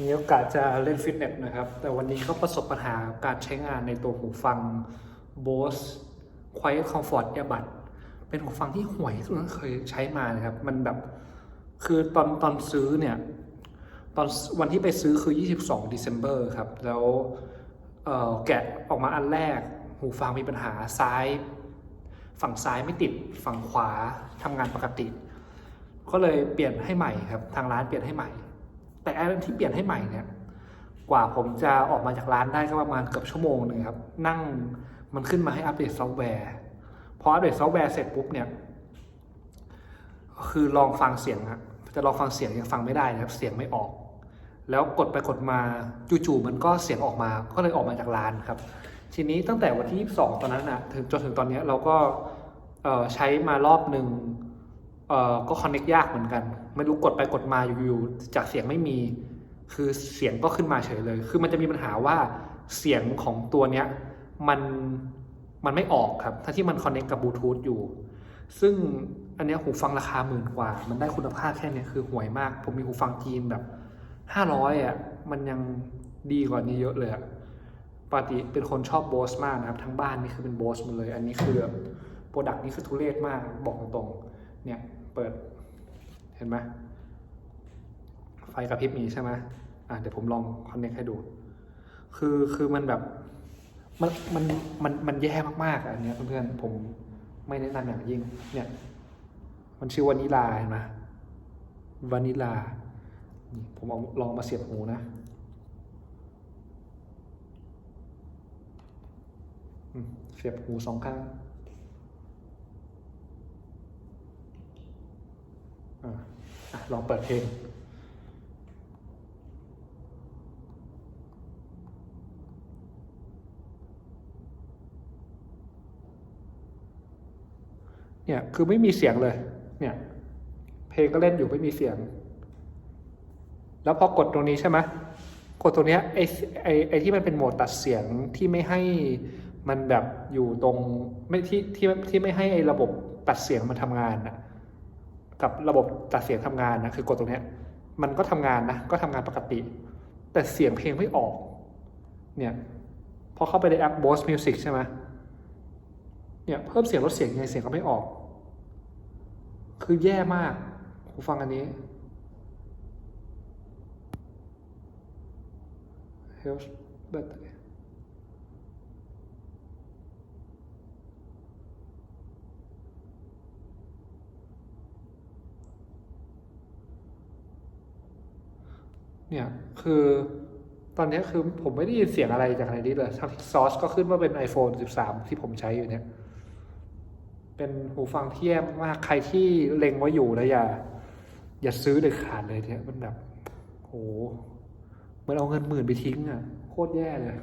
มีโอกาสจะเล่นฟิตเนสนะครับ แต่วันนี้ก็ประสบปัญหาการใช้งานในตัวหูฟัง Bose Quiet Comfort Earbud เป็นหูฟังที่ห่วยที่สุดที่เคยใช้มานะครับ มันแบบ คือตอนตอนซื้อเนี่ย ตอนวันที่ไปซื้อคือ 22 December ครับ แล้วเออแกะออกมาอันแรก หูฟังมีปัญหาซ้าย ฝั่งซ้ายไม่ติด ฝั่งขวาทำงานปกติ ก็เลยเปลี่ยนให้ใหม่ครับ ทางร้านเปลี่ยนให้ใหม่ แต่อันที่เปลี่ยนให้ใหม่เนี่ยกว่าผมจะออกมาจากร้านได้ก็ประมาณเกือบชั่วโมงหนึงครับ นั่งมันขึ้นมาให้อัปเดตซอฟต์แวร์ พออัปเดตซอฟต์แวร์เสร็จปุ๊บเนี่ย คือลองฟังเสียงฮะจะลองฟังเสียงยังฟังไม่ได้นะครับ เสียงไม่ออก แล้วกดไปกดมาจู่ๆมันก็เสียงออกมา ก็เลยออกมาจากร้านครับ ทีนี้ตั้งแต่วันที่ 22 ตอนนั้นนะถึงจนถึงตอนนี้เราก็ใช้มารอบหนึ่ง เอ่อก็คอนเน็กยากเหมือนกัน ไม่รู้กดไปกดมาอยู่ๆจากเสียงไม่มี คือเสียงก็ขึ้นมาเฉยเลย คือมันจะมีปัญหาว่าเสียงของตัวเนี้ยมันมันไม่ออกครับทั้งที่มันคอนเน็กกับบลูทูธอยู่ ซึ่งอันนี้หูฟังราคาหมื่นกว่า มันได้คุณภาพแค่นี้คือห่วยมาก ผมมีหูฟังจีนแบบห้าร้อยอะ มันยังดีกว่านี้เยอะเลยปกติเป็นคนชอบโบสมากนะครับ ทั้งบ้านนี่คือเป็นโบสหมดเลย อันนี้คือโปรดักต์นี้คือทุเรศมากบอกตรงๆเนี่ย เปิด เห็นไหมไฟกระพริบมีใช่ไหมอะเดี๋ยวผมลองคอนเน c t ให้ดู คือคือมันแบบ มันมันมันมันแย่มากๆอันเนี้ยเพื่อนๆผมไม่แนะนำอย่างยิ่ง เนี่ย มันชื่อวานิลาเห็นไหมวานิลานี่ผมเอาลองมาเสียบหูนะเสียบหูสองข้าง อะอะ ลองเปิดเพลงเนี่ยคือไม่มีเสียงเลย เนี่ย เพลงก็เล่นอยู่ไม่มีเสียง แล้วพอกดตรงนี้ใช่ไหมกดตรงเนี้ยไอไอไอที่มันเป็นโหมดตัดเสียงที่ไม่ให้มันแบบอยู่ตรงไม่ที่ที่ที่ไม่ให้ไอระบบตัดเสียงมันทำงานนะ กับระบบตัดเสียงทำงานนะคือกดตรงเนี้ยมันก็ทำงานนะก็ทำงานปกติ แต่เสียงเพลงไม่ออกเนี่ยพอเข้าไปในแอป Bose Music ใช่ไหมเนี่ยเพิ่มเสียงลดเสียงยังไงเสียงก็ไม่ออก คือแย่มากหูฟังอันนี้ Health battery เนี่ยคือตอนนี้คือผมไม่ได้ยินเสียงอะไรจากในนี้เลยทั้งซอสก็ขึ้นว่าเป็น iPhone 13 ที่ผมใช้อยู่เนี่ย เป็นหูฟังที่แย่มาก ใครที่เล็งไว้อยู่แล้วอย่า อย่าซื้อเด็ดขาดเลยเนี่ยมันแบบโหเหมือนเอาเงินหมื่นไปทิ้งอะ โคตรแย่เลย